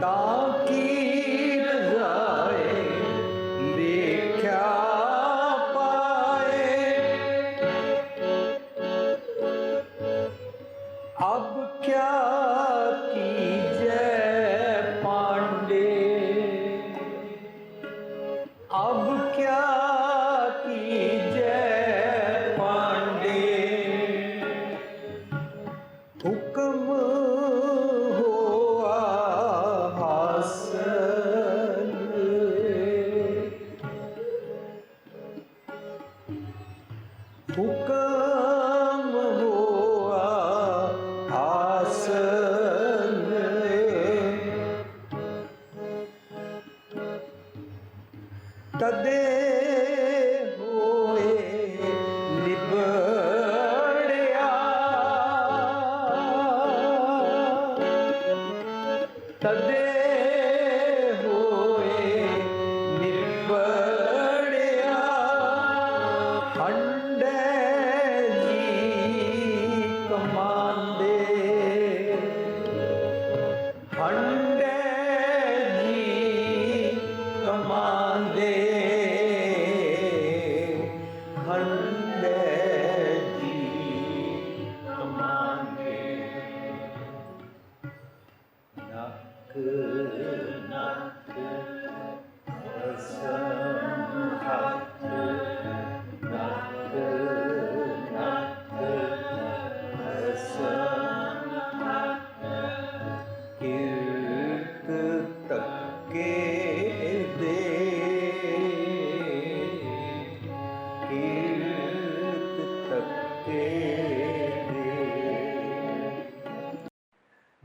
ਤਾਂ 독감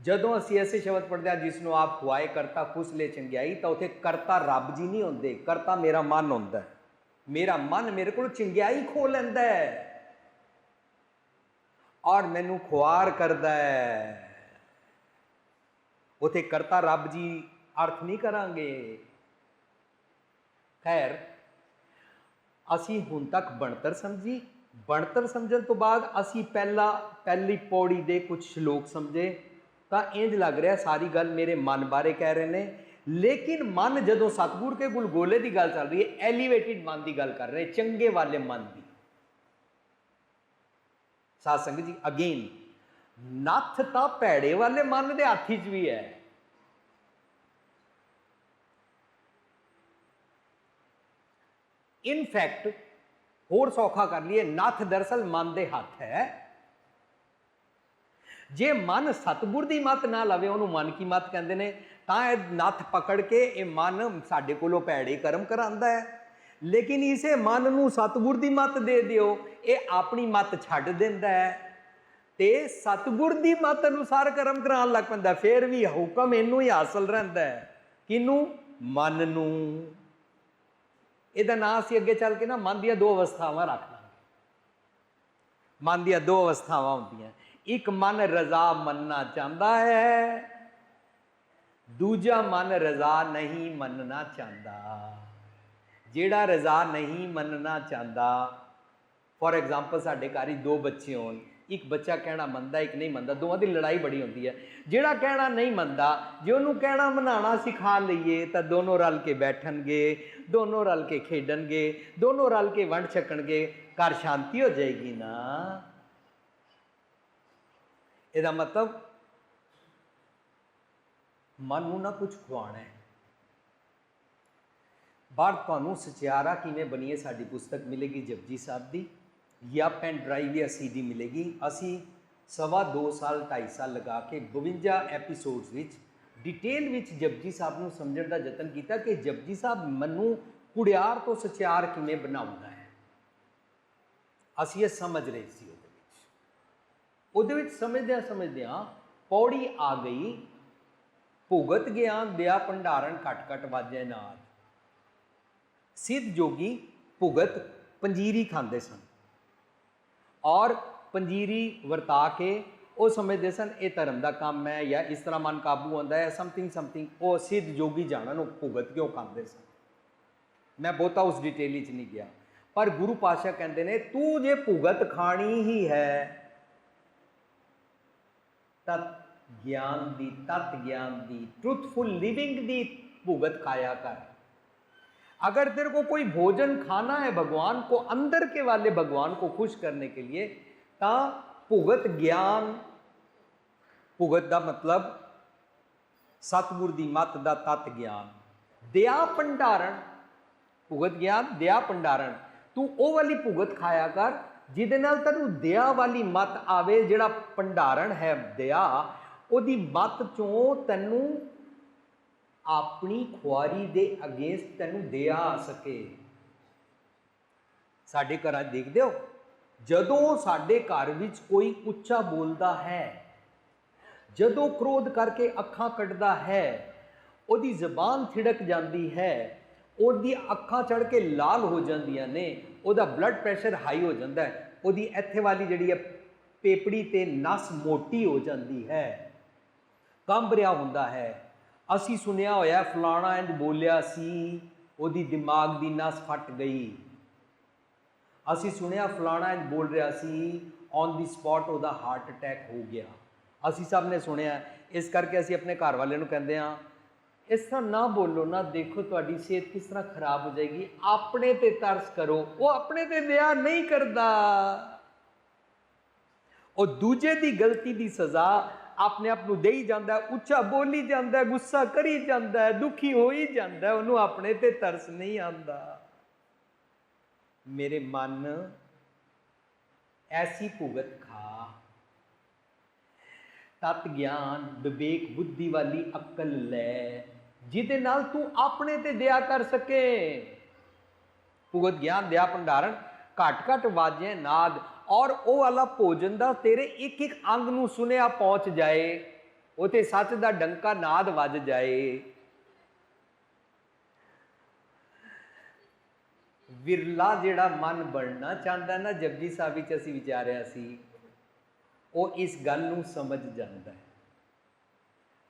ਜਦੋਂ ਅਸੀਂ ਐਸੇ ਸ਼ਬਦ ਪੜ੍ਹਦੇ ਹਾਂ ਜਿਸ ਨੂੰ ਆਪ ਖੁਆਏ ਕਰਤਾ, ਖੁਸ਼ ਲੈ ਚੰਗਿਆਈ, ਤਾਂ ਉਥੇ ਕਰਤਾ ਰੱਬ ਜੀ ਨਹੀਂ ਹੁੰਦੇ, ਕਰਤਾ ਮੇਰਾ ਮਨ ਹੁੰਦਾ ਹੈ। ਮੇਰਾ ਮਨ ਮੇਰੇ ਕੋਲ ਚੰਗਿਆਈ ਖੋ ਲੈਂਦਾ ਹੈ। ਔਰ ਮੈਨੂੰ ਖੁਆਰ ਕਰਦਾ ਹੈ। ਉਥੇ ਕਰਤਾ ਰੱਬ ਜੀ ਅਰਥ ਨਹੀਂ ਕਰਾਂਗੇ। ਖੈਰ, ਅਸੀਂ ਹੁਣ ਤੱਕ ਬਣਤਰ ਸਮਝੀ। ਬਣਤਰ ਸਮਝਣ ਤੋਂ ਬਾਅਦ ਅਸੀਂ ਪਹਿਲਾ, ਪਹਿਲੀ ਪੌੜੀ ਦੇ ਕੁਝ ਸ਼ਲੋਕ ਸਮਝੇ। ਤਾਂ ਇੰਜ ਲੱਗ ਰਿਹਾ, ਸਾਰੀ ਗੱਲ ਮੇਰੇ ਮਨ ਬਾਰੇ ਕਹਿ ਰਹੇ ਨੇ। ਲੇਕਿਨ ਮਨ ਜਦੋਂ ਸਤਿਗੁਰ ਕੇ ਗੁਲਗੋਲੇ ਦੀ ਗੱਲ ਚੱਲ ਰਹੀ ਹੈ ਐਲੀਵੇਟਿਡ ਮਨ ਦੀ ਗੱਲ ਕਰ ਰਹੇ, ਚੰਗੇ ਵਾਲੇ ਮਨ ਦੀ। ਸਾਧ ਸੰਗਤ ਜੀ ਅਗੇਨ ਨੱਥ ਤਾਂ ਭੈੜੇ ਵਾਲੇ ਮਨ ਦੇ ਹੱਥੀ 'ਚ ਵੀ ਹੈ। ਇਨਫੈਕਟ ਹੋਰ ਸੌਖਾ ਕਰ ਲਈਏ, ਨੱਥ ਦਰਸਲ ਮਨ ਦੇ ਹੱਥ ਹੈ। ਜੇ ਮਨ ਸਤਿਗੁਰ ਦੀ ਮਤ ਨਾ ਲਵੇ, ਉਹਨੂੰ ਮਨ ਕੀ ਮਤ ਕਹਿੰਦੇ ਨੇ? ਤਾਂ ਇਹ ਨੱਥ ਪਕੜ ਕੇ ਇਹ ਮਨ ਸਾਡੇ ਕੋਲੋਂ ਭੈੜੇ ਕਰਮ ਕਰਾਂਦਾ ਹੈ। ਲੇਕਿਨ ਇਸੇ ਮਨ ਨੂੰ ਸਤਿਗੁਰ ਦੀ ਮਤ ਦੇ ਦਿਓ, ਇਹ ਆਪਣੀ ਮਤ ਛੱਡ ਦਿੰਦਾ ਹੈ। ਤੇ ਸਤਿਗੁਰ ਦੀ ਮਤ ਅਨੁਸਾਰ ਕਰਮ ਕਰਾਉਣ ਲੱਗ ਪੈਂਦਾ ਹੈ। ਫਿਰ ਵੀ ਹੁਕਮ ਇਹਨੂੰ ਹੀ ਹਾਸਲ ਰਹਿੰਦਾ ਹੈ। ਕਿਨੂੰ ਮਨ ਨੂੰ। ਇਹਦਾ ਨਾਂ ਅਸੀਂ ਅੱਗੇ ਚੱਲ ਕੇ ਨਾ ਮਨ ਦੀਆਂ ਦੋ ਅਵਸਥਾਵਾਂ ਰੱਖ ਲਾਂਗੇ। ਮਨ ਦੀਆਂ ਦੋ ਅਵਸਥਾਵਾਂ ਹੁੰਦੀਆਂ। ਇੱਕ ਮਨ ਰਜ਼ਾ ਮੰਨਣਾ ਚਾਹੁੰਦਾ ਹੈ, ਦੂਜਾ ਮਨ ਰਜ਼ਾ ਨਹੀਂ ਮੰਨਣਾ ਚਾਹੁੰਦਾ। ਜਿਹੜਾ ਰਜ਼ਾ ਨਹੀਂ ਮੰਨਣਾ ਚਾਹੁੰਦਾ ਫੋਰ ਐਗਜ਼ਾਮਪਲ ਸਾਡੇ ਘਰ ਹੀ ਦੋ ਬੱਚੇ ਹੋਣ, ਇੱਕ ਬੱਚਾ ਕਹਿਣਾ ਮੰਨਦਾ, ਇੱਕ ਨਹੀਂ ਮੰਨਦਾ, ਦੋਵਾਂ ਦੀ ਲੜਾਈ ਬੜੀ ਹੁੰਦੀ ਹੈ। ਜਿਹੜਾ ਕਹਿਣਾ ਨਹੀਂ ਮੰਨਦਾ, ਜੇ ਉਹਨੂੰ ਕਹਿਣਾ ਮਨਾਉਣਾ ਸਿਖਾ ਲਈਏ, ਤਾਂ ਦੋਨੋਂ ਰਲ ਕੇ ਬੈਠਣਗੇ, ਦੋਨੋਂ ਰਲ ਕੇ ਖੇਡਣਗੇ, ਦੋਨੋਂ ਰਲ ਕੇ ਵੰਡ ਛਕਣਗੇ, ਘਰ ਸ਼ਾਂਤੀ ਹੋ ਜਾਏਗੀ ਨਾ। ਇਹਦਾ ਮਤਲਬ ਮਨ ਨੂੰ ਨਾ ਕੁਝ ਖਵਾਉਣਾ ਹੈ। ਬਾਅਦ ਤੁਹਾਨੂੰ ਸਚਿਆਰਾ ਕਿਵੇਂ ਬਣੀਏ ਸਾਡੀ ਪੁਸਤਕ ਮਿਲੇਗੀ ਜਪਜੀ ਸਾਹਿਬ ਦੀ, ਜਾਂ ਪੈਨ ਡਰਾਈਵ ਜਾਂ ਸੀਡੀ ਮਿਲੇਗੀ। ਅਸੀਂ ਸਵਾ 2 ਸਾਲ 2.5 ਸਾਲ ਲਗਾ ਕੇ 52 ਐਪੀਸੋਡਸ ਵਿੱਚ ਡਿਟੇਲ ਵਿੱਚ ਜਪਜੀ ਸਾਹਿਬ ਨੂੰ ਸਮਝਣ ਦਾ ਯਤਨ ਕੀਤਾ ਕਿ ਜਪਜੀ ਸਾਹਿਬ ਮਨੂੰ ਕੁੜਿਆਰ ਤੋਂ ਸਚਿਆਰ ਕਿਵੇਂ ਬਣਾਉਂਦਾ ਹੈ। ਅਸੀਂ ਇਹ ਸਮਝ ਰਹੇ ਸੀ ਉਹਦੇ ਵਿੱਚ ਸਮਝਦਿਆਂ ਸਮਝਦਿਆਂ ਪੌੜੀ ਆ ਗਈ। ਭੁਗਤ ਗਿਆਨ ਦਿਆ ਭੰਡਾਰਨ ਘਟ ਘਟ ਵਾਜੈ ਨਾਦ ਸਿੱਧ ਜੋਗੀ ਭੁਗਤ ਪੰਜੀਰੀ ਖਾਂਦੇ ਸਨ ਔਰ ਪੰਜੀਰੀ ਵਰਤਾ ਕੇ ਉਹ ਸਮਝਦੇ ਸਨ, ਇਹ ਧਰਮ ਦਾ ਕੰਮ ਹੈ ਜਾਂ ਇਸ ਤਰ੍ਹਾਂ ਮਨ ਕਾਬੂ ਆਉਂਦਾ ਹੈ ਸਮਥਿੰਗ ਸਮਥਿੰਗ ਉਹ ਸਿੱਧ ਜੋਗੀ ਜਾਣਨ ਉਹ ਭੁਗਤ ਕਿਉਂ ਖਾਂਦੇ ਸਨ? ਮੈਂ ਬਹੁਤਾ ਉਸ ਡਿਟੇਲ ਵਿੱਚ ਨਹੀਂ ਗਿਆ। ਪਰ ਗੁਰੂ ਪਾਸ਼ਾ ਕਹਿੰਦੇ ਨੇ, ਤੂੰ ਜੇ ਭੁਗਤ ਖਾਣੀ ਹੀ ਹੈ तत् ज्ञान दी, तत् ज्ञान दी ट्रुथफुल लिविंग दी भुगत खाया कर। अगर तेरे को कोई भोजन खाना है भगवान को, अंदर के वाले भगवान को खुश करने के लिए, ता भुगत ज्ञान। भुगत का मतलब सतगुर की मत का तत् ज्ञान। दया भंडारण, भुगत ज्ञान, दया भंडारण। तू वो वाली भुगत खाया कर ਜਿਹਦੇ ਨਾਲ ਤੈਨੂੰ ਦਇਆ ਵਾਲੀ ਮਤ ਆਵੇ, ਜਿਹੜਾ ਭੰਡਾਰਨ ਹੈ ਦਇਆ, ਉਹਦੀ ਮਤ ਚੋਂ ਤੈਨੂੰ ਆਪਣੀ ਖੁਆਰੀ ਦੇ ਅਗੇਂਸਟ ਤੈਨੂੰ ਦਇਆ ਆ ਸਕੇ। ਸਾਡੇ ਘਰਾਂ ਦੇਖਦੇ ਹੋ, ਜਦੋਂ ਸਾਡੇ ਘਰ ਵਿੱਚ ਕੋਈ ਉੱਚਾ ਬੋਲਦਾ ਹੈ, ਜਦੋਂ ਕ੍ਰੋਧ ਕਰਕੇ ਅੱਖਾਂ ਕੱਢਦਾ ਹੈ, ਉਹਦੀ ਜ਼ਬਾਨ ਥਿੜਕ ਜਾਂਦੀ ਹੈ ਉਹਦੀ ਅੱਖਾਂ ਚੜ ਕੇ ਲਾਲ ਹੋ ਜਾਂਦੀਆਂ ਨੇ ਉਹਦਾ ਬਲੱਡ ਪ੍ਰੈਸ਼ਰ ਹਾਈ ਹੋ ਜਾਂਦਾ ਹੈ। ਉਹਦੀ ਇੱਥੇ ਵਾਲੀ ਜਿਹੜੀ ਹੈ ਪੇਪੜੀ ਤੇ ਨਸ ਮੋਟੀ ਹੋ ਜਾਂਦੀ ਹੈ। ਕੰਬ ਰਿਹਾ ਹੁੰਦਾ ਹੈ। ਅਸੀਂ ਸੁਣਿਆ ਹੋਇਆ ਫਲਾਣਾ ਇੰਜ ਬੋਲਿਆ ਸੀ, ਉਹਦੀ ਦਿਮਾਗ ਦੀ ਨਸ ਫਟ ਗਈ। ਅਸੀਂ ਸੁਣਿਆ ਫਲਾਣਾ ਇੰਜ ਬੋਲ ਰਿਹਾ ਸੀ ਔਨ ਦੀ ਸਪੌਟ ਉਹਦਾ ਹਾਰਟ ਅਟੈਕ ਹੋ ਗਿਆ। ਅਸੀਂ ਸਭ ਨੇ ਸੁਣਿਆ। ਇਸ ਕਰਕੇ ਅਸੀਂ ਆਪਣੇ ਘਰ ਵਾਲਿਆਂ ਨੂੰ ਕਹਿੰਦੇ ਆ ਇਸ ਤਰ੍ਹਾਂ ਨਾ ਬੋਲੋ, ਨਾ ਦੇਖੋ ਤੁਹਾਡੀ ਸਿਹਤ ਕਿਸ ਤਰ੍ਹਾਂ ਖਰਾਬ ਹੋ ਜਾਏਗੀ। ਆਪਣੇ ਤੇ ਤਰਸ ਕਰੋ। ਉਹ ਆਪਣੇ ਤੇ ਦਇਆ ਨਹੀਂ ਕਰਦਾ। ਉਹ ਦੂਜੇ ਦੀ ਗਲਤੀ ਦੀ ਸਜ਼ਾ ਆਪਣੇ ਆਪ ਨੂੰ ਦੇਈ ਜਾਂਦਾ ਉੱਚਾ ਬੋਲੀ ਜਾਂਦਾ ਗੁੱਸਾ ਕਰੀ ਜਾਂਦਾ ਦੁਖੀ ਹੋ ਹੀ। ਜਾਂਦਾ ਉਹਨੂੰ ਆਪਣੇ ਤੇ ਤਰਸ ਨਹੀਂ ਆਉਂਦਾ। ਮੇਰੇ ਮਨ, ਐਸੀ ਭੁਗਤ ਖਾ। ਤਤ ਗਿਆਨ, ਵਿਵੇਕ ਬੁੱਧੀ ਵਾਲੀ ਅਕਲ ਲੈ। ਜਿਹਦੇ ਨਾਲ ਤੂੰ ਆਪਣੇ ਤੇ ਦਇਆ ਕਰ ਸਕੇ। ਭੁਗਤ ਗਿਆਨ, ਦਇਆ ਭੰਡਾਰਨ ਘਟ ਘਟ ਵਾਜੇ, ਨਾਦ ਔਰ ਉਹ ਵਾਲਾ ਭੋਜਨ ਦਾ ਤੇਰੇ ਇੱਕ ਇੱਕ ਅੰਗ ਨੂੰ ਸੁਨਿਆ ਪਹੁੰਚ ਜਾਏ। ਉਹ ਤੇ ਸੱਚ ਦਾ ਡੰਕਾ ਨਾਦ ਵੱਜ ਜਾਏ। ਵਿਰਲਾ ਜਿਹੜਾ ਮਨ ਬਣਨਾ ਚਾਹੁੰਦਾ ਨਾ, ਜਪਜੀ ਸਾਹਿਬ ਵਿੱਚ ਅਸੀਂ ਵਿਚਾਰਿਆ ਸੀ, ਉਹ ਇਸ ਗੱਲ ਨੂੰ ਸਮਝ ਜਾਂਦਾ ਹੈ।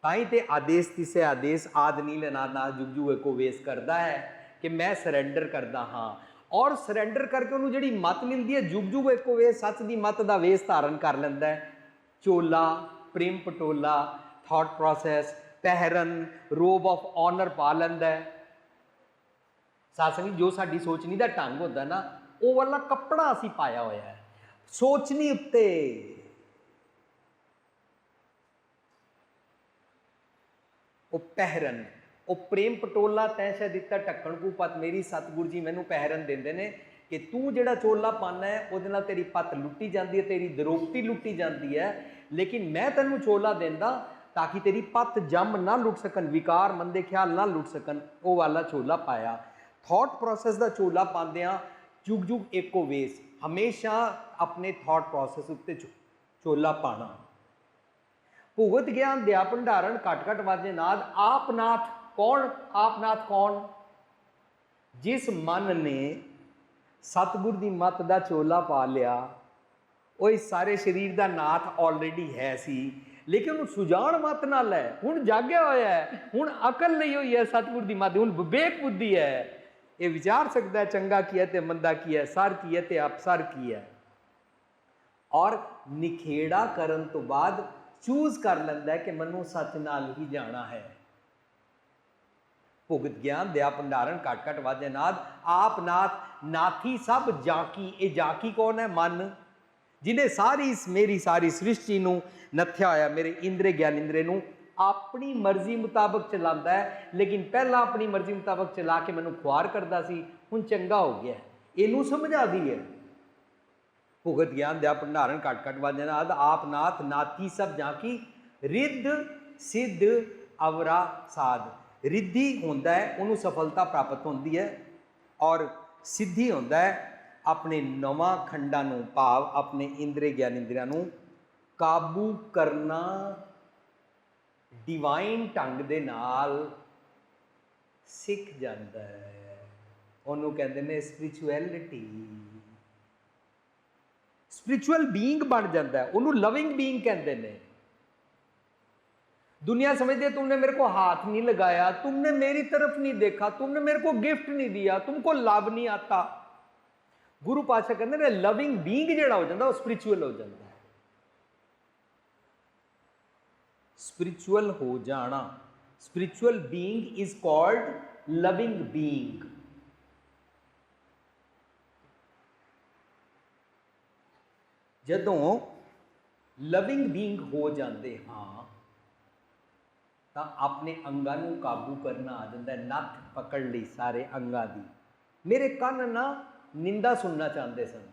ਤਾਂ ਹੀ ਤੇ ਆਦੇਸ਼ ਤਿਸੇ ਆਦੇਸ਼ ਆਦ ਨੀਲ ਅਨਾਦ ਜੁਗ ਜੁਗ ਏਕੋ ਵੇਸ ਕਰਦਾ ਹੈ ਕਿ ਮੈਂ ਸਰੈਂਡਰ ਕਰਦਾ ਹਾਂ। ਔਰ ਸਰੈਂਡਰ ਕਰਕੇ ਉਹਨੂੰ ਜਿਹੜੀ ਮਤ ਮਿਲਦੀ ਹੈ, ਜੁਗ ਜੁਗ ਏਕੋ ਵੇਸ ਸੱਚ ਦੀ ਮਤ ਦਾ ਵੇਸ ਧਾਰਨ ਕਰ ਲੈਂਦਾ ਹੈ। ਚੋਲਾ, ਪ੍ਰੇਮ ਪਟੋਲਾ ਥਾਟ ਪ੍ਰੋਸੈਸ ਪਹਿਰਨ ਰੋਬ ਆਫ ਆਨਰ ਪਾ ਲੈਂਦਾ ਹੈ। ਸਾਸੰਗੀ ਜੋ ਸਾਡੀ ਸੋਚਣੀ ਦਾ ਢੰਗ ਹੁੰਦਾ ਨਾ, ਉਹ ਵਾਲਾ ਕੱਪੜਾ ਅਸੀਂ ਪਾਇਆ ਹੋਇਆ ਹੈ। ਸੋਚਣੀ ਉੱਤੇ ਉਹ ਪਹਿਰਨ। ਉਹ ਪ੍ਰੇਮ ਪਟੋਲਾ ਤੈਂ ਸ਼ਹਿ ਦਿੱਤਾ ਢੱਕਣ ਕੂ ਪਤ। ਮੇਰੀ ਸਤਿਗੁਰੂ ਜੀ ਮੈਨੂੰ ਪਹਿਰਨ ਦਿੰਦੇ ਨੇ ਕਿ ਤੂੰ ਜਿਹੜਾ ਚੋਲਾ ਪਾਣਾ ਹੈ, ਉਹਦੇ ਨਾਲ ਤੇਰੀ ਪਤ ਲੁੱਟੀ ਜਾਂਦੀ ਹੈ, ਤੇਰੀ ਦਰੋਪਤੀ ਲੁੱਟੀ ਜਾਂਦੀ ਹੈ। ਲੇਕਿਨ ਮੈਂ ਤੈਨੂੰ ਚੋਲਾ ਦਿੰਦਾ ਤਾਂ ਕਿ ਤੇਰੀ ਪਤ ਜੰਮ ਨਾ ਲੁੱਟ ਸਕਣ, ਵਿਕਾਰ ਮੰਦੇ ਖਿਆਲ ਨਾ ਲੁੱਟ ਸਕਣ। ਉਹ ਵਾਲਾ ਚੋਲਾ ਪਾਇਆ। ਥਾਟ ਪ੍ਰੋਸੈਸ ਦਾ ਚੋਲਾ ਪਾਉਂਦਿਆਂ ਜੁਗ ਜੁਗ ਏਕੋ ਵੇਸ। ਹਮੇਸ਼ਾ ਆਪਣੇ ਥਾਟ ਪ੍ਰੋਸੈਸ ਉੱਤੇ ਚੋ- ਚੋਲਾ ਪਾਣਾ। ਭੁਗਤ ਗਿਆਨ ਦਿਆ ਭੰਡਾਰਨ ਘਟ ਘਟ ਵਾਜੇ ਨਾਦ। ਆਪਨਾਥ ਕੌਣ? ਆਪਨਾਥ ਕੌਣ? ਜਿਸ ਮਨ ਨੇ ਸਤਿਗੁਰ ਦੀ ਮੱਤ ਦਾ ਚੋਲਾ ਪਾ ਲਿਆ, ਉਹ ਇਸ ਸਾਰੇ ਸਰੀਰ ਦਾ ਨਾਥ ਆਲਰੇਡੀ ਹੈ ਸੀ। ਲੇਕਿਨ ਉਹਨੂੰ ਸੁਜਾਨ ਮਤ ਨਾਲ ਹੈ। ਹੁਣ ਜਾਗਿਆ ਹੋਇਆ ਹੈ। ਹੁਣ ਅਕਲ ਲਈ ਹੋਈ ਹੈ ਸਤਿਗੁਰ ਦੀ ਮੱਤ। ਹੁਣ ਵਿਵੇਕ ਬੁੱਧੀ ਹੈ। ਇਹ ਵਿਚਾਰ ਸਕਦਾ ਹੈ, ਚੰਗਾ ਕੀ ਹੈ ਤੇ ਮੰਦਾ ਕੀ ਹੈ? ਸਰ ਕੀ ਹੈ ਤੇ ਅਪਸਰ ਕੀ ਹੈ? ਔਰ ਨਿਖੇੜਾ ਕਰਨ ਤੋਂ ਬਾਅਦ ਚੂਜ਼ ਕਰ ਲੈਂਦਾ ਕਿ ਮੈਨੂੰ ਸੱਚ ਨਾਲ ਹੀ ਜਾਣਾ ਹੈ। ਭੁਗਤ ਗਿਆਨ ਦਿਆ ਭੰਡਾਰਨ ਘਟ ਘਟ ਵਾਜੇ ਨਾਦ ਆਪ ਨਾਥ, ਨਾਥੀ ਸਭ ਜਾਕੀ, ਇਹ ਜਾਕੀ ਕੌਣ ਹੈ? ਮਨ। ਜਿਨੇ ਸਾਰੀ ਮੇਰੀ ਸਾਰੀ ਸ੍ਰਿਸ਼ਟੀ ਨੂੰ ਨੱਥਿਆ ਹੋਇਆ, ਮੇਰੇ ਇੰਦਰੇ ਗਿਆਨ ਇੰਦਰੇ ਨੂੰ ਆਪਣੀ ਮਰਜ਼ੀ ਮੁਤਾਬਕ ਚਲਾਉਂਦਾ ਹੈ, ਲੇਕਿਨ ਪਹਿਲਾਂ ਆਪਣੀ ਮਰਜ਼ੀ ਮੁਤਾਬਕ ਚਲਾ ਕੇ ਮੈਨੂੰ ਖੁਆਰ ਕਰਦਾ ਸੀ, ਹੁਣ ਚੰਗਾ ਹੋ ਗਿਆ ਇਹਨੂੰ ਸਮਝਾ ਦੀ ਹੈ ਭੁਗਤ ਗਿਆਨ ਦਿਆ ਭੰਡਾਰਨ ਘਟ ਘਟ ਵਾਜੇ ਨਾਦ ਆਪ ਨਾਥ ਨਾਥੀ ਸਭ ਜਾਕੀ ਰਿੱਧ, ਸਿੱਧ, ਅਵਰਾ, ਸਾਧ। ਰਿੱਧੀ ਹੁੰਦਾ ਹੈ, ਉਹਨੂੰ ਸਫਲਤਾ ਪ੍ਰਾਪਤ ਹੁੰਦੀ ਹੈ ਔਰ ਸਿੱਧੀ ਹੁੰਦਾ ਹੈ, ਆਪਣੇ ਨਵਾਂ ਖੰਡਾਂ ਨੂੰ ਭਾਵ, ਆਪਣੇ ਇੰਦਰੀ ਗਿਆਨ ਇੰਦਰੀਆਂ ਨੂੰ ਕਾਬੂ ਕਰਨਾ ਡਿਵਾਈਨ ਢੰਗ ਦੇ ਨਾਲ ਸਿੱਖ ਜਾਂਦਾ ਹੈ। ਉਹਨੂੰ ਕਹਿੰਦੇ ਨੇ ਸਪਿਰਚੁਅਲਿਟੀ ਸਪਿਰਚੁਅਲ ਬੀਇੰਗ ਬਣ ਜਾਂਦਾ ਹੈ ਉਹਨੂੰ ਲਵਿੰਗ ਬੀਇੰਗ ਕਹਿੰਦੇ ਨੇ दुनिया समझती है तुमने मेरे को हाथ नहीं लगाया तुमने मेरी तरफ नहीं देखा तुमने मेरे को गिफ्ट नहीं दिया तुमको लाभ नहीं आता ਗੁਰੂ ਪਾਤਸ਼ਾਹ ਕਹਿੰਦੇ ਨੇ ਲਵਿੰਗ ਬੀਇੰਗ ਜਿਹੜਾ ਹੋ ਜਾਂਦਾ ਉਹ ਸਪਿਰਚੁਅਲ ਹੋ ਜਾਂਦਾ ਹੈ ਸਪਿਰਚੁਅਲ ਹੋ ਜਾਣਾ spiritual being is called loving being ਜਦੋਂ ਲਵਿੰਗ ਬੀਇੰਗ ਹੋ ਜਾਂਦੇ ਹਾਂ ਤਾਂ ਆਪਣੇ ਅੰਗਾਂ ਨੂੰ ਕਾਬੂ ਕਰਨਾ ਆ ਜਾਂਦਾ ਹੈ ਨੱਥ ਪਕੜ ਲਈ ਸਾਰੇ ਅੰਗਾਂ ਦੀ ਮੇਰੇ ਕੰਨ ਨਾ ਨਿੰਦਾ ਸੁਣਨਾ ਚਾਹੁੰਦੇ ਸਨ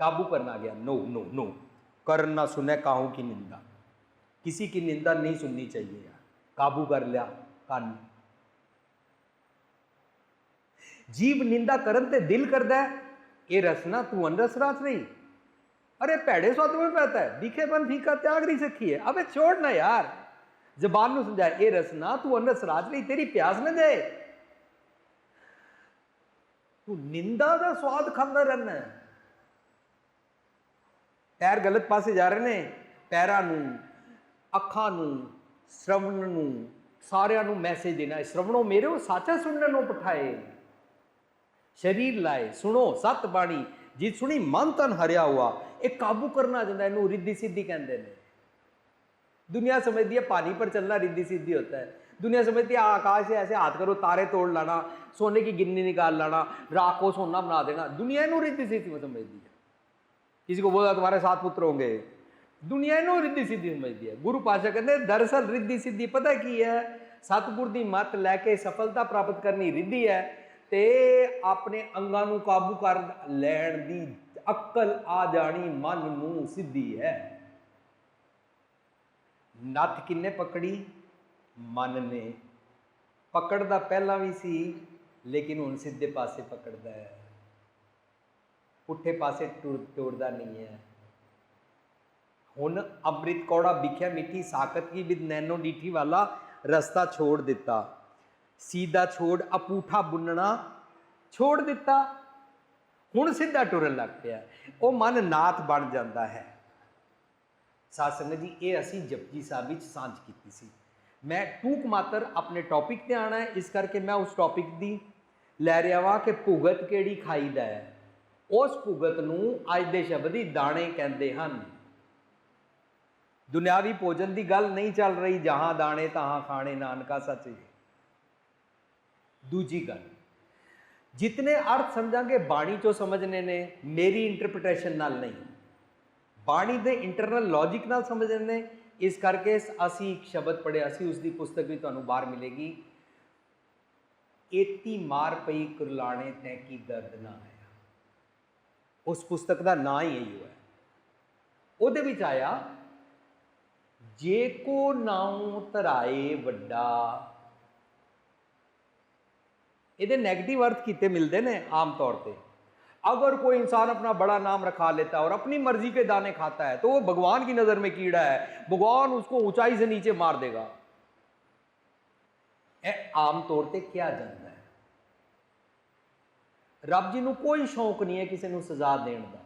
काबू करना गया नो नो नो कर ना सुने काहू की निंदा किसी की निंदा नहीं सुननी चाहिए यार काबू कर लिया ਕੰਨ ਜੀਵ ਨਿੰਦਾ ਕਰਨ ਤੇ ਦਿਲ ਕਰਦਾ ਹੈ ਇਹ ਰਸਨਾ ਤੂੰ ਅਨਰਸ ਰਾਸ ਨਹੀਂ अरे पैड़े स्वाद में पहता है दिखेपन फीका त्याग नहीं सकी है अबे छोड़ ना यार जबान ਨੂੰ ਸਮਝਾਏ ਇਹ ਰਸਨਾ ਤੂੰ ਅਨਰਸ ਰਾਜ ਨਹੀਂ ਤੇਰੀ ਪਿਆਸ ਨਾ ਜਾਏ ਤੂੰ ਨਿੰਦਾ ਦਾ ਸਵਾਦ ਖਾਂਦਾ ਰਹਿਣਾ ਹੈ ਪੈਰ ਗਲਤ ਪਾਸੇ ਜਾ ਰਹੇ ਨੇ ਪੈਰਾਂ ਨੂੰ ਅੱਖਾਂ ਨੂੰ ਸ਼ਰਵਣ ਨੂੰ ਸਾਰਿਆਂ ਨੂੰ ਮੈਸੇਜ ਦੇਣਾ ਹੈ ਸ਼ਰਵਣੋ ਮੇਰੋ ਸਾਚਾ ਸੁਣਨ ਨੂੰ ਪਠਾਏ ਸ਼ਰੀਰ ਲਾਏ ਸੁਣੋ ਸਤ ਬਾਣੀ ਜੀ ਸੁਣੀ ਮਨ ਤਨ ਹਰਿਆ ਹੁਆ ਇਹ ਕਾਬੂ ਕਰਨਾ ਜਾਂਦਾ ਇਹਨੂੰ ਰਿੱਧੀ ਸਿੱਧੀ ਕਹਿੰਦੇ ਨੇ दुनिया समझती है पानी पर चलना रिद्धि सिद्धि होता है दुनिया समझती है आकाश से ऐसे हाथ करो तारे तोड़ लाना सोने की गिन्नी निकाल लाना राख को सोना बना देना दुनिया इन्हों रिद्धि सिद्धि में समझती है किसी को बोला तुम्हारे सात पुत्र होंगे दुनिया इन्हों रिद्धि सिद्धि समझती है गुरु पाशा कहते हैं, दरअसल रिद्धि सिद्धि पता की है सतगुर ਦੀ ਮੱਤ ਲੈ ਕੇ ਸਫਲਤਾ ਪ੍ਰਾਪਤ ਕਰਨੀ ਰਿੱਧੀ ਹੈ ਤੇ ਆਪਣੇ ਅੰਗਾਂ ਨੂੰ ਕਾਬੂ ਕਰ ਲੈਣ ਦੀ ਅਕਲ ਆ ਜਾਣੀ ਮਨ ਨੂੰ ਸਿੱਧੀ ਹੈ। ਨੱਥ ਕਿੰਨੇ ਪਕੜੀ? ਮਨ ਨੇ। ਪਕੜਦਾ ਪਹਿਲਾਂ ਵੀ ਸੀ, ਲੇਕਿਨ ਹੁਣ ਸਿੱਧੇ ਪਾਸੇ ਪਕੜਦਾ ਹੈ। ਪੁੱਠੇ ਪਾਸੇ ਟੁਰ, ਤੋੜਦਾ ਨਹੀਂ ਹੈ। ਹੁਣ ਅੰਮ੍ਰਿਤ ਕੌੜਾ ਵਿਖਿਆ ਮਿੱਠੀ ਸਾਖਤ ਕੀ ਵਿਦ ਨੈਨੋ ਡੀਠੀ ਵਾਲਾ ਰਸਤਾ ਛੋੜ ਦਿੱਤਾ। ਸੀਦਾ ਛੋੜ, ਅਪੂਠਾ ਬੁੰਨਣਾ ਛੋੜ ਦਿੱਤਾ। ਹੁਣ ਸਿੱਧਾ ਟੁਰਨ ਲੱਗ ਪਿਆ। ਉਹ ਮਨ ਨਾਥ ਬਣ ਜਾਂਦਾ ਹੈ। ਸਾਧ ਸੰਗਤ ਜੀ, ਇਹ ਅਸੀਂ ਜਪਜੀ ਸਾਹਿਬ ਵਿੱਚ ਸਾਂਝ ਕੀਤੀ ਸੀ। ਮੈਂ ਟੂਕ ਮਾਤਰ ਆਪਣੇ ਟੌਪਿਕ ਤੇ ਆਣਾ ਹੈ। ਇਸ ਕਰਕੇ ਮੈਂ ਉਸ ਟੌਪਿਕ ਦੀ ਲੈ ਰਿਹਾ ਵਾਂ ਕਿ ਭੁਗਤ ਕਿਹੜੀ ਖਾਈਦਾ ਹੈ। ਉਸ ਭੁਗਤ ਨੂੰ ਅੱਜ ਦੇ ਸ਼ਬਦ ਹੀ ਦਾਣੇ ਕਹਿੰਦੇ ਹਨ। ਦੁਨਿਆਵੀ ਭੋਜਨ ਦੀ ਗੱਲ ਨਹੀਂ ਚੱਲ ਰਹੀ। ਜਹਾਂ ਦਾਣੇ, ਤਹਾਂ ਖਾਣੇ, ਨਾਨਕਾ ਸੱਚ। ਹੈ ਦੂਜੀ ਗੱਲ ਜਿਤਨੇ ਅਰਥ ਸਮਝਾਂਗੇ ਬਾਣੀ ਚੋਂ ਸਮਝਨੇ ਨੇ ਮੇਰੀ ਇੰਟਰਪ੍ਰੀਟੇਸ਼ਨ ਨਾਲ ਨਹੀਂ ਬਾਣੀ ਦੇ ਇੰਟਰਨਲ ਲੌਜੀਕ ਨਾਲ ਸਮਝਦੇ ਨੇ ਇਸ ਕਰਕੇ ਅਸੀਂ ਇੱਕ ਸ਼ਬਦ ਪੜਿਆ ਸੀ ਉਸ ਦੀ ਪੁਸਤਕ ਵੀ ਤੁਹਾਨੂੰ ਬਾਹਰ ਮਿਲੇਗੀ ਏਤੀ ਮਾਰ ਪਈ ਕੁਰਲਾਣੇ ਤੈ ਕੀ ਦਰਦ ਨਾ ਆਇਆ ਉਸ ਪੁਸਤਕ ਦਾ ਨਾਂ ਹੀ ਇਹੀ ਹੈ ਉਹਦੇ ਵਿੱਚ ਆਇਆ ਜੇ ਕੋ ਨਾਉ ਧਰਾਏ ਵੱਡਾ ਇਹਦੇ 네ਗੇटिव ਅਰਥ ਕੀਤੇ ਮਿਲਦੇ ਨੇ ਆਮ ਤੌਰ ਤੇ। अगर कोई इंसान अपना बड़ा नाम रखा लेता है और अपनी मर्जी के दाने खाता है तो वो भगवान की नजर में कीड़ा है भगवान उसको ऊंचाई से नीचे मार देगा ਆਮਤੌਰ ਤੇ ਕਿਹਾ ਜਾਂਦਾ ਹੈ। ਰੱਬ ਜੀ ਨੂੰ ਕੋਈ ਸ਼ੌਂਕ ਨਹੀਂ ਹੈ ਕਿਸੇ ਨੂੰ ਸਜ਼ਾ ਦੇਣ ਦਾ।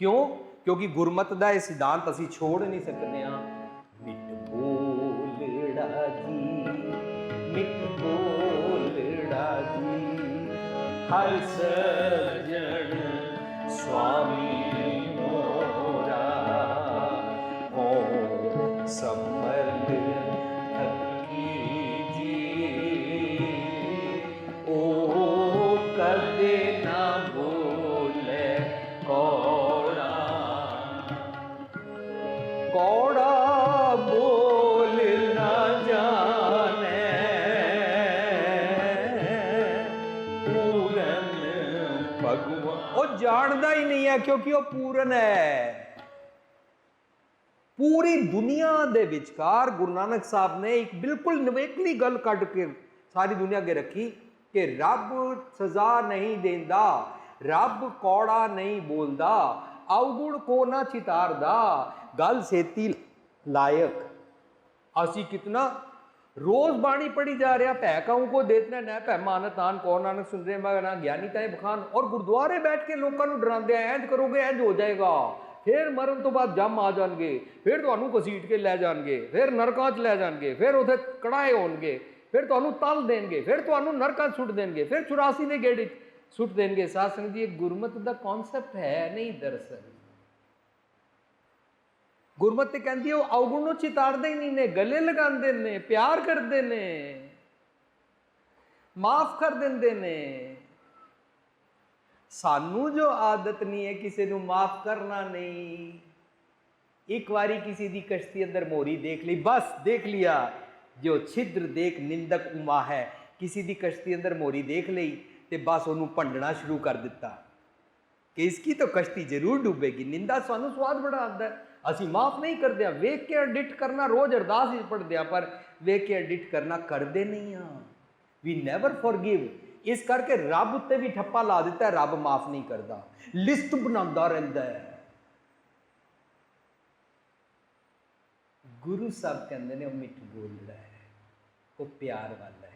ਕਿਉਂ? ਕਿਉਂਕਿ ਗੁਰਮਤ ਦਾ ਇਹ ਸਿਧਾਂਤ ਅਸੀਂ ਛੋੜ ਨਹੀਂ ਸਕਦੇ ਆ हर सजन स्वामी ਹੈ ਕਿਉਂਕਿ ਉਹ ਪੂਰਨ ਹੈ। ਪੂਰੀ ਦੁਨੀਆ ਦੇ ਵਿਚਕਾਰ ਗੁਰੂ ਨਾਨਕ ਸਾਹਿਬ ਨੇ ਇੱਕ ਬਿਲਕੁਲ ਨਵੇਕਲੀ ਗੱਲ ਕੱਢ ਕੇ ਸਾਰੀ ਦੁਨੀਆ ਅੱਗੇ ਰੱਖੀ ਕਿ ਰੱਬ ਸਜ਼ਾ ਨਹੀਂ ਦਿੰਦਾ, ਰੱਬ ਕੌੜਾ ਨਹੀਂ ਬੋਲਦਾ, ਔਗੁਣ ਕੋ ਨਾ ਚਿਤਾਰਦਾ, ਗੱਲ ਸੇਤੀ ਲਾਇਕ। ਅਸੀਂ ਕਿਤਨਾ रोज बाणी पढ़ी जा रहा भै कहूँ को देतना न भै मानत आन कौन नानक सुन रहे मैं ना ज्ञानी ताए बखान और गुरुद्वारे बैठ के लोगों ਨੂੰ ਡਰਾਉਂਦੇ ਆ ਇੰਜ ਕਰੋਗੇ ਇੰਜ ਹੋ ਜਾਏਗਾ ਫਿਰ ਮਰਨ ਤੋਂ ਬਾਅਦ ਜੰਮ ਆ ਜਾਣਗੇ ਫਿਰ ਤੁਹਾਨੂੰ ਘਸੀਟ ਕੇ ਲੈ ਜਾਣਗੇ ਫਿਰ ਨਰਕਾਂ 'ਚ ਲੈ ਜਾਣਗੇ ਫਿਰ ਉਥੇ ਕੜਾਏ ਹੋਣਗੇ ਫਿਰ ਤੁਹਾਨੂੰ ਤਲ ਦੇਣਗੇ ਫਿਰ ਤੁਹਾਨੂੰ ਨਰਕਾਂ 'ਚ ਸੁੱਟ ਦੇਣਗੇ ਫਿਰ 84 ਦੇ ਗੇੜ 'ਚ ਸੁੱਟ ਦੇਣਗੇ ਸਾਧ ਸੰਗਤ ਜੀ ਇਹ ਗੁਰਮਤ ਦਾ ਕਨਸੈਪਟ ਹੈ ਨਹੀਂ ਦਰਅਸਲ ਗੁਰਮਤਿ ਕਹਿੰਦੀ ਉਹ ਔਗੁਣ ਨੂੰ ਚਿਤਾਰਦੇ ਹੀ ਨਹੀਂ ਨੇ, ਗਲੇ ਲਗਾਉਂਦੇ ਨੇ, ਪਿਆਰ ਕਰਦੇ ਨੇ, ਮਾਫ ਕਰ ਦਿੰਦੇ ਨੇ। ਸਾਨੂੰ ਜੋ ਆਦਤ ਨਹੀਂ ਹੈ ਕਿਸੇ ਨੂੰ ਮਾਫ ਕਰਨਾ ਨਹੀਂ। ਇੱਕ ਵਾਰੀ ਕਿਸੇ ਦੀ ਕਸ਼ਤੀ ਅੰਦਰ ਮੋਰੀ ਦੇਖ ਲਈ, ਬਸ ਦੇਖ ਲਿਆ। ਜੋ ਛਿੱਦਰ ਦੇਖ ਨਿੰਦਕ ਉਮਾ ਹੈ, ਕਿਸੇ ਦੀ ਕਸ਼ਤੀ ਅੰਦਰ ਮੋਰੀ ਦੇਖ ਲਈ ਤੇ ਬਸ ਉਹਨੂੰ ਭੰਡਣਾ ਸ਼ੁਰੂ ਕਰ ਦਿੱਤਾ। ਕਿ ਇਸ ਕੀ ਤਾਂ ਕਸ਼ਤੀ ਜ਼ਰੂਰ ਡੁੱਬੇਗੀ, ਨਿੰਦਾ ਸਾਨੂੰ ਸਵਾਦ ਬੜਾ ਆਉਂਦਾ ਹੈ। ਅਸੀਂ ਮਾਫ ਨਹੀਂ ਕਰਦੇ ਆ ਵੇਖ ਕੇ ਐਡਿਟ ਕਰਨਾ ਰੋਜ਼ ਅਰਦਾਸ ਹੀ ਪੜਦੇ ਆ, ਪਰ ਵੇਖ ਕੇ ਐਡਿਟ ਕਰਨਾ ਕਰਦੇ ਨਹੀਂ ਆ। ਵੀ ਨੈਵਰ ਫੋਰਗਿਵ ਇਸ ਕਰਕੇ ਰੱਬ ਉੱਤੇ ਵੀ ਠੱਪਾ ਲਾ ਦਿੱਤਾ, ਰੱਬ ਮਾਫ ਨਹੀਂ ਕਰਦਾ। ਲਿਸਟ ਬਣਾਉਂਦਾ ਰਹਿੰਦਾ ਹੈ। ਗੁਰੂ ਸਾਹਿਬ ਕਹਿੰਦੇ ਨੇ, ਉਹ ਮਿੱਠ ਬੋਲਦਾ ਹੈ, ਉਹ ਪਿਆਰ ਵਾਲਾ ਹੈ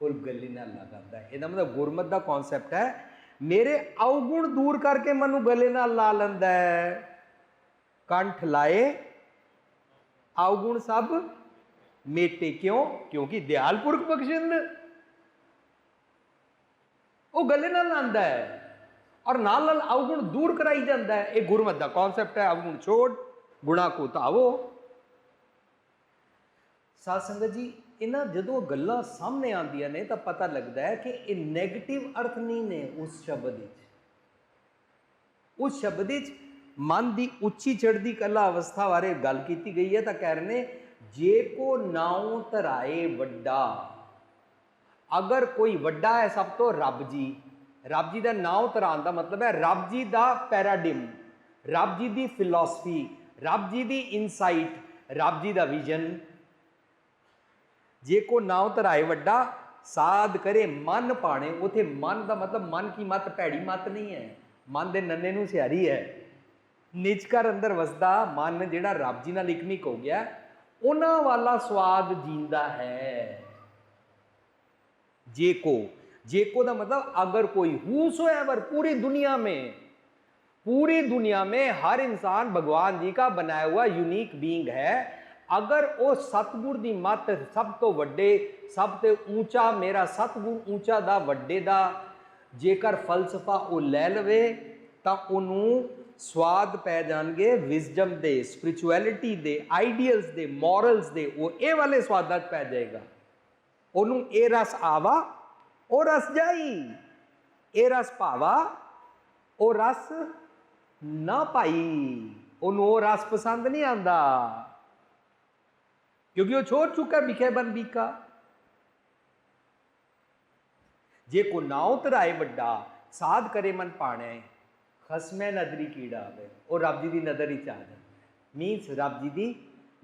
ਉਹ ਗੱਲੀ ਨਾਲ ਲਗਾਉਂਦਾ। ਹੈ ਇਹਦਾ ਮਤਲਬ ਗੁਰਮਤ ਦਾ ਕਨਸੈਪਟ ਹੈ, ਮੇਰੇ ਔਗੁਣ ਦੂਰ ਕਰਕੇ ਮੈਨੂੰ ਗਲੇ ਨਾਲ ਲਾ ਲੈਂਦਾ ਹੈ। ਕੰਠ ਲਾਏ। ਔਗੁਣ ਸਭ ਮੇਟੇ ਕਿਉਂ? ਕਿਉਂਕਿ ਦਿਆਲ ਪੁਰਖ ਬਖਸ਼ਿੰਦ ਉਹ ਗਲੇ ਨਾਲ ਲਾਂਦਾ ਹੈ ਔਰ ਨਾਲ ਨਾਲ ਔਗੁਣ ਦੂਰ ਕਰਾਈ ਜਾਂਦਾ ਹੈ। ਇਹ ਗੁਰਮਤ ਦਾ ਕਨਸੈਪਟ ਹੈ। ਔਗੁਣ ਛੋੜ, ਗੁਣਾ ਕੋ ਧਾਵੋ। ਸਾਧ ਸੰਗਤ ਜੀ, ਇਹਨਾਂ ਜਦੋਂ ਗੱਲਾਂ ਸਾਹਮਣੇ ਆਉਂਦੀਆਂ ਨੇ ਤਾਂ ਪਤਾ ਲੱਗਦਾ ਹੈ ਕਿ ਇਹ 네ਗੇਟਿਵ ਅਰਥ ਨਹੀਂ ਨੇ ਉਸ ਸ਼ਬਦ ਵਿੱਚ। ਉਸ ਸ਼ਬਦ ਵਿੱਚ ਮਨ ਦੀ ਉੱਚੀ ਚੜ੍ਹਦੀ ਕਲਾ ਅਵਸਥਾ ਬਾਰੇ ਗੱਲ ਕੀਤੀ ਗਈ ਹੈ ਤਾਂ ਕਹਿ ਰਹੇ ਨੇ, ਜੇ ਕੋ ਨਾਉ ਧਰਾਏ ਵੱਡਾ, ਅਗਰ ਕੋਈ ਵੱਡਾ ਹੈ ਸਭ ਤੋਂ ਰੱਬ ਜੀ ਰੱਬ ਜੀ ਦਾ ਨਾਮ ਧਰਾਉਣ ਦਾ ਮਤਲਬ ਹੈ ਰੱਬ ਜੀ ਦਾ ਪੈਰਾਡਿਮ, ਰੱਬ ਜੀ ਦੀ ਫਿਲਾਸਫੀ, ਰੱਬ ਜੀ ਦੀ ਇਨਸਾਈਟ, ਰੱਬ ਜੀ ਦਾ ਵਿਜ਼ਨ। ਜੇ ਕੋ ਨਾਉ ਧਰਾਏ ਵੱਡਾ, ਸਾਧ ਕਰੇ ਮਨ ਪਾਣੇ, ਉਥੇ ਮਨ ਦਾ ਮਤਲਬ ਮਨ ਕੀ ਮਤ, ਭੈੜੀ ਮਤ ਨਹੀਂ ਹੈ। ਮਨ ਦੇ ਨੰਨੇ ਨੂੰ ਸਿਆਰੀ ਹੈ। ਨਿਜਕਰ ਅੰਦਰ ਵਸਦਾ ਮਨ ਜਿਹੜਾ ਰੱਬ ਜੀ ਨਾਲ ਇਕਮਿਕ ਹੋ ਗਿਆ ਉਹਨਾਂ ਵਾਲਾ ਸਵਾਦ ਜੀਂਦਾ ਹੈ जे को जे को का मतलब अगर कोई हुसोएवर पूरी दुनिया में पूरी दुनिया में हर इंसान भगवान जी का बनाया हुआ यूनिक बीइंग है अगर वो सतगुर ਦੀ ਮੱਤ ਸਭ ਤੋਂ ਵੱਡੇ ਸਭ ਤੋਂ ਉੱਚਾ ਮੇਰਾ ਸਤਗੁਰ ਉੱਚਾ ਦਾ ਵੱਡੇ ਦਾ ਜੇਕਰ ਫਲਸਫਾ ਉਹ ਲੈ ਲਵੇ ਤਾਂ ਉਹਨੂੰ ਸਵਾਦ ਪੈ ਜਾਣਗੇ ਵਿਜ਼ਡਮ ਦੇ ਸਪਿਰਚੁਅਲਿਟੀ ਦੇ ਆਈਡੀਅਲਸ ਦੇ ਮੋਰਲਸ ਦੇ, ਉਹ ਇਹ ਵਾਲੇ ਸਵਾਦਾਂ 'ਚ ਪੈ ਜਾਏਗਾ। ਉਹਨੂੰ ਇਹ ਰਸ ਆਵਾ, ਉਹ ਰਸ ਜਾਈ। ਇਹ ਰਸ ਭਾਵਾ ਉਹ ਰਸ ਨਾ ਪਾਈ। ਉਹਨੂੰ ਉਹ ਰਸ ਪਸੰਦ ਨਹੀਂ ਆਂਦਾ। ਕਿਉਂਕਿ ਉਹ ਛੋੜ ਚੁੱਕਾ ਵਿਖੇ ਬਨ ਬੀਕਾ। ਜੇ ਕੋ ਨਾਉ ਧਰਾਏ ਵੱਡਾ, ਸਾਧ ਕਰੇ ਮਨ ਪਾਣੇ। ਖਸਮੈ ਨਦਰੀ ਕੀੜਾ ਆਵੇ, ਉਹ ਰੱਬ ਜੀ ਦੀ ਨਦਰ ਵਿੱਚ ਆ ਜਾਂਦਾ ਮੀਨਸ ਰੱਬ ਜੀ ਦੀ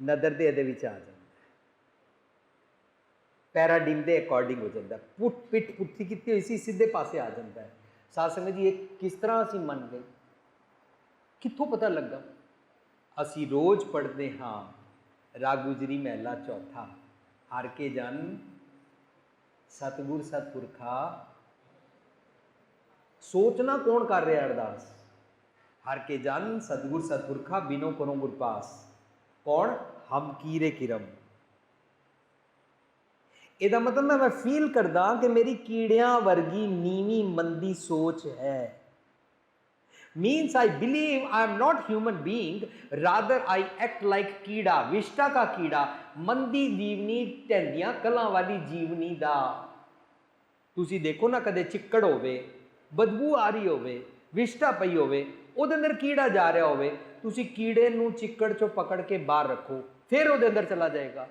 ਨਦਰ ਦੇ ਇਹਦੇ ਵਿੱਚ ਆ ਜਾਂਦਾ ਪੈਰਾਡਿਮ ਦੇ ਅਕੋਰਡਿੰਗ ਹੋ ਜਾਂਦਾ ਪੁੱਟ ਪਿੱਟ ਪੁੱਠੀ ਕੀਤੀ ਹੋਈ ਸੀ, ਸਿੱਧੇ ਪਾਸੇ ਆ ਜਾਂਦਾ ਹੈ। ਸਾਧ ਸੰਗਤ ਜੀ, ਇਹ ਕਿਸ ਤਰ੍ਹਾਂ ਅਸੀਂ ਮੰਨ ਗਏ ਕਿੱਥੋਂ ਪਤਾ ਲੱਗਾ? ਅਸੀਂ ਰੋਜ਼ ਪੜ੍ਹਦੇ ਹਾਂ ਰਾਗੁਜਰੀ ਮਹਿਲਾ ਚੌਥਾ, ਹਰ ਕੇ ਜਨ ਸਤਗੁਰ ਸਤਪੁਰਖਾ। ਸੋਚਣਾ ਕੌਣ ਕਰ ਰਿਹਾ ਅਰਦਾਸ? ਹਰ ਕੇ ਜਨ ਸਤਗੁਰ ਸਤਪੁਰਖਾ ਬਿਨੋ ਕਰੋ ਗੁਰ ਪਾਸ ਕੌਣ ਹਮ ਕੀਰੇ ਇਹਦਾ ਮਤਲਬ ਮੈਂ ਫੀਲ ਕਰਦਾ ਕਿ ਮੇਰੀ ਕੀੜਿਆਂ ਵਰਗੀ ਨੀਵੀਂ ਮੰਦੀ ਸੋਚ ਹੈ means i believe i am not human being, rather i act like ਕੀੜਾ ਵਿਸ਼ਟਾ ਕਾ ਕੀੜਾ ਮੰਦੀ ਜੀਵਨੀ ਢੰਦੀਆਂ ਕਲਾਂ ਵਾਲੀ ਜੀਵਨੀ ਦਾ ਤੁਸੀਂ ਦੇਖੋ ਨਾ ਕਦੇ ਚਿੱਕੜ ਹੋਵੇ ਬਦਬੂ ਆ ਰਹੀ ਹੋਵੇ ਵਿਸ਼ਟਾ ਪਈ ਹੋਵੇ ਉਹਦੇ ਅੰਦਰ ਕੀੜਾ ਜਾ ਰਿਹਾ ਹੋਵੇ, ਤੁਸੀਂ ਕੀੜੇ ਨੂੰ ਚਿੱਕੜ ਚੋਂ ਪਕੜ ਕੇ ਬਾਹਰ ਰੱਖੋ, ਫਿਰ ਉਹਦੇ ਅੰਦਰ ਚਲਾ ਜਾਏਗਾ।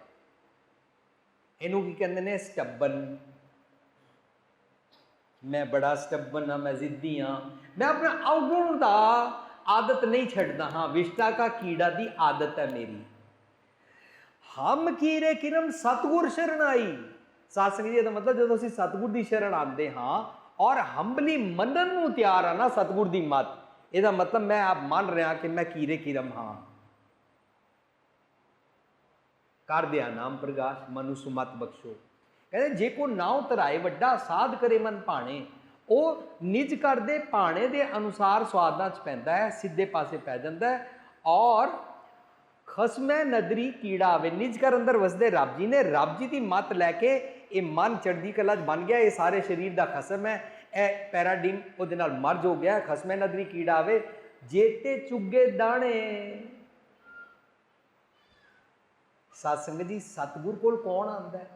ਇਹਨੂੰ ਕੀ ਕਹਿੰਦੇ ਨੇ? ਸਟੱਬਨ। ਮੈਂ ਬੜਾ ਸਟੱਬਨ ਹਾਂ, ਮੈਂ ਜ਼ਿੱਦੀ ਹਾਂ। ਮੈਂ ਆਪਣੇ ਔਗੁਣ ਦਾ ਆਦਤ ਨਹੀਂ ਛੱਡਦਾ, ਹਾਂ ਵਿਸ਼ਟਾ ਕਾ ਕੀੜਾ ਦੀ ਆਦਤ ਹੈ ਮੇਰੀ। ਹਮ ਕੀਰੇ ਕਿਰਮ ਸਤਗੁਰ ਸ਼ਰਨ ਆਈ। ਸਾਧ ਸੰਗਤ ਜੀ ਦਾ ਮਤਲਬ ਜਦੋਂ ਅਸੀਂ ਸਤਗੁਰ ਦੀ ਸ਼ਰਨ ਆਉਂਦੇ ਹਾਂ, ਔਰ ਹੰਬਲੀ ਮੰਨਣ ਨੂੰ ਤਿਆਰ ਆ ਨਾ ਸਤਗੁਰ ਦੀ ਮਤ ਇਹਦਾ ਮਤਲਬ ਮੈਂ ਆਪ ਮੰਨ ਰਿਹਾ ਕਿ ਮੈਂ ਕੀਰੇ ਕਿਰਮ ਹਾਂ। ਕਰ ਦਿਆ ਨਾਮ ਪ੍ਰਗਾਸ਼, ਮਨੁ ਸੁਮਤ ਬਖਸ਼ੋ। ਕਹਿੰਦੇ, ਜੇ ਕੋ ਨਾਉ ਧਰਾਏ ਵੱਡਾ ਸਾਧ ਕਰੇ ਮਨ ਭਾਣੇ, ਉਹ ਨਿਜ ਕਰਦੇ ਭਾਣੇ ਦੇ ਅਨੁਸਾਰ ਸਵਾਦਾਂ ਚ ਪੈਂਦਾ ਹੈ, ਸਿੱਧੇ ਪਾਸੇ ਪੈ ਜਾਂਦਾ ਹੈ। ਔਰ ਖਸਮੈ ਨਦਰੀ ਕੀੜਾ ਆਵੇ, ਨਿਜ ਕਰ ਅੰਦਰ ਵਸਦੇ ਰੱਬ ਜੀ ਨੇ, ਰੱਬ ਜੀ ਦੀ ਮਤ ਲੈ ਕੇ ਇਹ ਮਨ ਚੜਦੀ ਕਲਾ ਚ ਬਣ ਗਿਆ, ਇਹ ਸਾਰੇ ਸਰੀਰ ਦਾ ਖਸਮ ਹੈ। ਇਹ ਪੈਰਾਡਿਮ ਉਹਦੇ ਨਾਲ ਮਰਜ ਹੋ ਗਿਆ, ਖਸਮੇ ਨਦਰੀ ਕੀੜਾ ਆਵੇ, ਜੇਤੇ ਚੁੱਗੇ ਦਾਣੇ। ਸਾਧ ਸੰਗਤ ਜੀ, ਸਤਿਗੁਰ ਕੋਲ ਕੌਣ ਆਂਦਾ ਹੈ?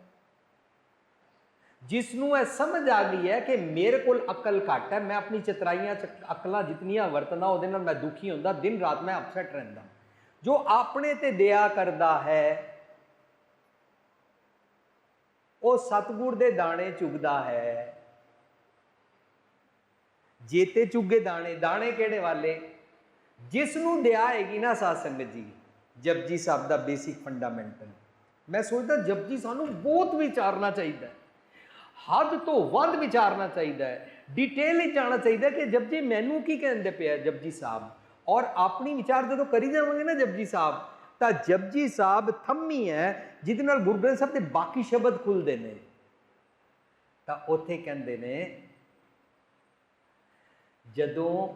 ਜਿਸ ਨੂੰ ਇਹ ਸਮਝ ਆ ਗਈ ਹੈ ਕਿ ਮੇਰੇ ਕੋਲ ਅਕਲ ਘੱਟ ਹੈ, ਮੈਂ ਆਪਣੀ ਚਤਰਾਈਆਂ ਚ ਅਕਲਾਂ ਜਿਤਨੀਆਂ ਵਰਤਣਾ ਉਹਦੇ ਨਾਲ ਮੈਂ ਦੁਖੀ ਹੁੰਦਾ, ਦਿਨ ਰਾਤ ਮੈਂ ਅਪਸੈਟ ਰਹਿੰਦਾ। ਜੋ ਆਪਣੇ ਤੇ ਦਇਆ ਕਰਦਾ ਹੈ, ਉਹ ਸਤਿਗੁਰ ਦੇ ਦਾਣੇ ਚੁਗਦਾ ਹੈ। ਜੇਤੇ ਚੁੱਗੇ ਦਾਣੇ ਦਾਣੇ ਕਿਹੜੇ ਵਾਲੇ? ਜਿਸ ਨੂੰ ਦਇਆ ਹੈਗੀ ਨਾ ਸਾਧ ਸੰਗਤ ਜੀ, ਜਪਜੀ ਸਾਹਿਬ ਦਾ ਬੇਸਿਕ ਫੰਡਾਮੈਂਟਲ ਮੈਂ ਸੋਚਦਾ ਜਪਜੀ ਸਾਨੂੰ ਬਹੁਤ ਵਿਚਾਰਨਾ ਚਾਹੀਦਾ ਹੈ। ਹੱਦ ਤੋਂ ਵੱਧ ਵਿਚਾਰਨਾ ਚਾਹੀਦਾ ਹੈ। ਡਿਟੇਲ ਵਿੱਚ ਜਾਣਾ ਚਾਹੀਦਾ ਕਿ ਜਪਜੀ ਮੈਨੂੰ ਕੀ ਕਹਿੰਦੇ ਪਿਆ ਜਪਜੀ ਸਾਹਿਬ? ਔਰ ਆਪਣੀ ਵਿਚਾਰ ਜਦੋਂ ਕਰੀ ਜਾਵਾਂਗੇ ਨਾ ਜਪਜੀ ਸਾਹਿਬ, ਤਾਂ ਜਪਜੀ ਸਾਹਿਬ ਥੰਮੀ ਹੈ, ਜਿਹਦੇ ਨਾਲ ਗੁਰੂ ਗ੍ਰੰਥ ਸਾਹਿਬ ਦੇ ਬਾਕੀ ਸ਼ਬਦ ਖੁੱਲਦੇ ਨੇ। ਤਾਂ ਉੱਥੇ ਕਹਿੰਦੇ ਨੇ ਜਦੋਂ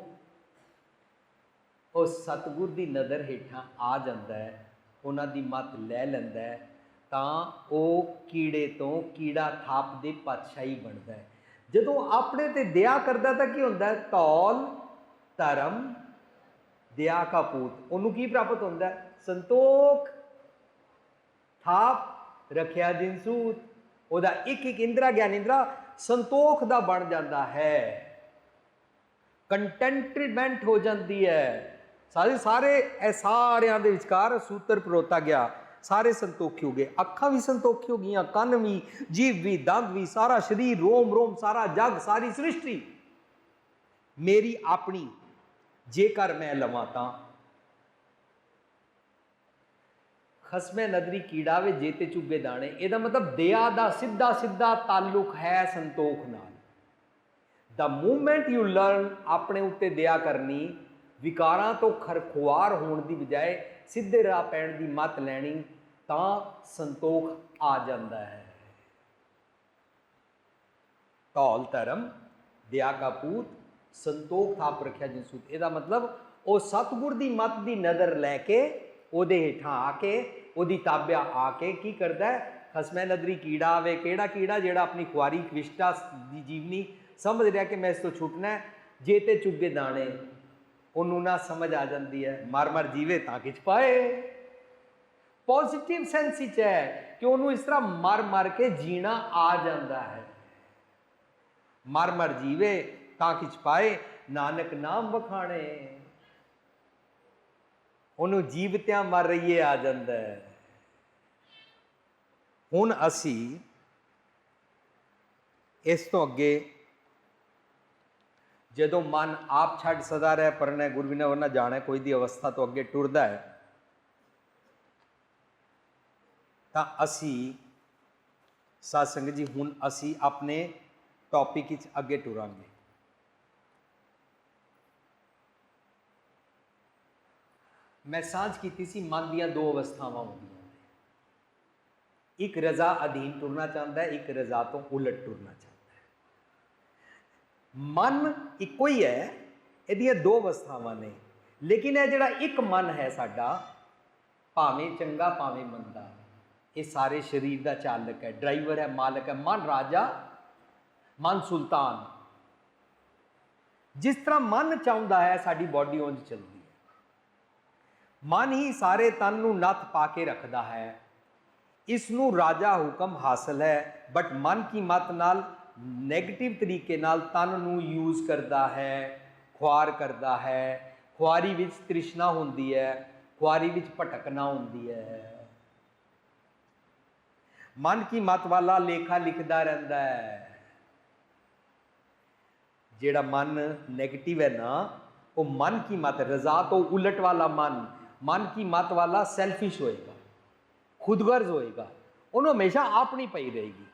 ਉਹ ਸਤਿਗੁਰ ਦੀ ਨਜ਼ਰ ਹੇਠਾਂ ਆ ਜਾਂਦਾ ਹੈ, ਉਹਨਾਂ ਦੀ ਮੱਤ ਲੈ ਲੈਂਦਾ ਹੈ, ਤਾਂ ਉਹ ਕੀੜੇ ਤੋਂ ਕੀੜਾ ਥਾਪ ਦੇ ਪਾਤਸ਼ਾਹੀ ਬਣਦਾ ਹੈ। ਜਦੋਂ ਆਪਣੇ ਤੇ ਦਇਆ ਕਰਦਾ ਤਾਂ ਕੀ ਹੁੰਦਾ ਹੈ? ਤੌਲ, ਧਰਮ, ਦਇਆ ਕਾ ਪੂਤ। ਉਹਨੂੰ ਕੀ ਪ੍ਰਾਪਤ ਹੁੰਦਾ ਹੈ? ਸੰਤੋਖ, ਥਾਪ, ਰੱਖਿਆ ਜਿਨਸੂਤ ਉਹਦਾ ਇੱਕ ਇੱਕ ਇੰਦਰਾ, ਗਿਆਨ ਇੰਦਰਾ ਸੰਤੋਖ ਦਾ ਬਣ ਜਾਂਦਾ ਹੈ। ਕੰਟੈਂਟਮੈਂਟ ਹੋ ਜਾਂਦੀ ਹੈ। ਸਾਰੇ ਸਾਰੇ ਇਹ ਸਾਰਿਆਂ ਦੇ ਵਿਚਕਾਰ ਸੂਤਰ ਪਰੋਤਾ ਗਿਆ। ਸਾਰੇ ਸੰਤੋਖੀ ਹੋ ਗਏ। ਅੱਖਾਂ ਵੀ ਸੰਤੋਖੀ ਹੋ ਗਈਆਂ, ਕੰਨ ਵੀ ਜੀਵ ਵੀ, ਦੰਦ ਵੀ, ਸਾਰਾ ਸਰੀਰ, ਰੋਮ ਰੋਮ, ਸਾਰਾ ਜਗ, ਸਾਰੀ ਸ੍ਰਿਸ਼ਟੀ। ਮੇਰੀ ਆਪਣੀ, ਜੇਕਰ ਮੈਂ ਲਵਾਂ ਤਾਂ। ਖਸਮੇ ਨਦਰੀ ਕੀੜਾ ਵੇ ਜੇਤੇ ਚੁੱਗੇ ਦਾਣੇ। ਇਹਦਾ ਮਤਲਬ ਦਇਆ ਦਾ ਸਿੱਧਾ ਸਿੱਧਾ ਤਾਲੁਕ ਹੈ ਸੰਤੋਖ ਨਾਲ। ਦਾ ਮੂਮੈਂਟ ਯੂ ਲਰਨ ਆਪਣੇ ਉੱਤੇ ਦਇਆ ਕਰਨੀ, ਵਿਕਾਰਾਂ ਤੋਂ ਖਰਖੁਆਰ ਹੋਣ ਦੀ ਬਜਾਏ ਸਿੱਧੇ ਰਾਹ ਪੈਣ ਦੀ ਮਤ ਲੈਣੀ, ਤਾਂ ਸੰਤੋਖ ਆ ਜਾਂਦਾ ਹੈ। ਧੌਲ ਧਰਮ ਦਇਆ ਕਾ ਪੂਤ, ਸੰਤੋਖ ਥਾਪ ਰੱਖਿਆ ਜਿਨਸੂਤ ਇਹਦਾ ਮਤਲਬ ਉਹ ਸਤਿਗੁਰ ਦੀ ਮਤ ਦੀ ਨਜ਼ਰ ਲੈ ਕੇ, ਉਹਦੇ ਹੇਠਾਂ ਆ ਕੇ, ਉਹਦੀ ਤਾਬਿਆ ਆ ਕੇ ਕੀ ਕਰਦਾ ਹੈ? ਖਸਮੈ ਨਦਰੀ ਕੀੜਾ ਆਵੇ, ਕਿਹੜਾ ਕੀੜਾ ਜਿਹੜਾ ਆਪਣੀ ਖੁਆਰੀ ਕ੍ਰਿਸ਼ਟਾ ਦੀ ਜੀਵਨੀ ਸਮਝ ਰਿਹਾ ਕਿ ਮੈਂ ਇਸ ਤੋਂ ਛੁੱਟਣਾ ਹੈ। ਜੇ ਤੇ ਚੁੱਗੇ ਦਾਣੇ, ਉਹਨੂੰ ਨਾ ਸਮਝ ਆ ਜਾਂਦੀ ਹੈ। ਮਰ ਮਰ ਜੀਵੇ ਤਾਂ ਕਿਛ ਪਾਏ। ਪੋਜ਼ਿਟਿਵ ਸੈਂਸ ਵਿੱਚ ਹੈ ਕਿ ਉਹਨੂੰ ਇਸ ਤਰ੍ਹਾਂ ਮਰ ਮਰ ਕੇ ਜੀਣਾ ਆ ਜਾਂਦਾ ਹੈ। ਮਰ ਮਰ ਜੀਵੇ ਤਾਂ ਕਿਛ ਪਾਏ, ਨਾਨਕ ਨਾਮ ਵਖਾਣੇ। ਉਹਨੂੰ ਜੀਵਤਿਆਂ ਮਰ ਰਹੀਏ ਆ ਜਾਂਦਾ ਹੈ। ਹੁਣ ਅਸੀਂ ਇਸ ਤੋਂ ਅੱਗੇ ਜਦੋਂ ਮਨ ਆਪ ਛੱਡ ਸਦਾ ਰਹਿ ਪਰਨੇ ਗੁਰ ਬਿਨਾ ਵਰਨਾ ਜਾਣੇ ਕੋਈ ਦੀ ਅਵਸਥਾ ਤੋਂ ਅੱਗੇ ਟੁਰਦਾ ਹੈ। ਤਾਂ ਅਸੀਂ, ਸਾਧ ਸੰਗਤ ਜੀ, ਹੁਣ ਅਸੀਂ ਆਪਣੇ ਟੌਪਿਕ ਵਿੱਚ ਅੱਗੇ ਟੁਰਾਂਗੇ। ਮੈਂ ਸਾਂਝ ਕੀਤੀ ਸੀ, ਮਨ ਦੀਆਂ ਦੋ ਅਵਸਥਾਵਾਂ ਹੁੰਦੀਆਂ ਨੇ। ਇੱਕ ਰਜ਼ਾ ਅਧੀਨ ਟੁਰਨਾ ਚਾਹੁੰਦਾ ਹੈ, ਇੱਕ ਰਜ਼ਾ ਤੋਂ ਉਲਟ ਟੁਰਨਾ ਚਾਹੁੰਦਾ ਮਨ ਇੱਕੋ ਹੀ ਹੈ, ਇਹਦੀਆਂ ਦੋ ਅਵਸਥਾਵਾਂ ਨੇ। ਲੇਕਿਨ ਇਹ ਜਿਹੜਾ ਇੱਕ ਮਨ ਹੈ ਸਾਡਾ, ਭਾਵੇਂ ਚੰਗਾ, ਭਾਵੇਂ ਮੰਦਾ, ਇਹ ਸਾਰੇ ਸਰੀਰ ਦਾ ਚਾਲਕ ਹੈ, ਡਰਾਈਵਰ ਹੈ, ਮਾਲਕ ਹੈ, ਮਨ ਰਾਜਾ, ਮਨ ਸੁਲਤਾਨ। ਜਿਸ ਤਰ੍ਹਾਂ ਮਨ ਚਾਹੁੰਦਾ ਹੈ, ਸਾਡੀ ਬਾਡੀ ਉਂਝ ਚੱਲਦੀ ਹੈ। ਮਨ ਹੀ ਸਾਰੇ ਤਨ ਨੂੰ ਨੱਥ ਪਾ ਕੇ ਰੱਖਦਾ ਹੈ। ਇਸ ਨੂੰ ਰਾਜਾ ਹੁਕਮ ਹਾਸਲ ਹੈ ਬਟ ਮਨ ਕੀ ਮਤ ਨਾਲ 네ਗੇਟਿਵ ਤਰੀਕੇ ਨਾਲ ਤਨ ਨੂੰ ਯੂਜ਼ ਕਰਦਾ ਹੈ, ਖੁਆਰ ਕਰਦਾ ਹੈ। ਖੁਆਰੀ ਵਿੱਚ ਤ੍ਰਿਸ਼ਨਾ ਹੁੰਦੀ ਹੈ, ਖੁਆਰੀ ਵਿੱਚ ਭਟਕਣਾ ਹੁੰਦੀ ਹੈ। ਮਨ ਕੀ ਮਤ ਵਾਲਾ ਲੇਖਾ ਲਿਖਦਾ ਰਹਿੰਦਾ ਹੈ। ਜਿਹੜਾ ਮਨ 네ਗੇਟਿਵ ਹੈ ਨਾ, ਉਹ ਮਨ ਕੀ ਮਤ, ਰਜ਼ਾ ਤੋਂ ਉਲਟ ਵਾਲਾ ਮਨ ਮਨ ਕੀ ਮਤ ਵਾਲਾ ਸੈਲਫਿਸ਼ ਹੋਏਗਾ, ਖੁਦਗਰਜ਼ ਹੋਏਗਾ, ਉਹਨੂੰ ਹਮੇਸ਼ਾ ਆਪਣੀ ਪਈ ਰਹੇਗੀ।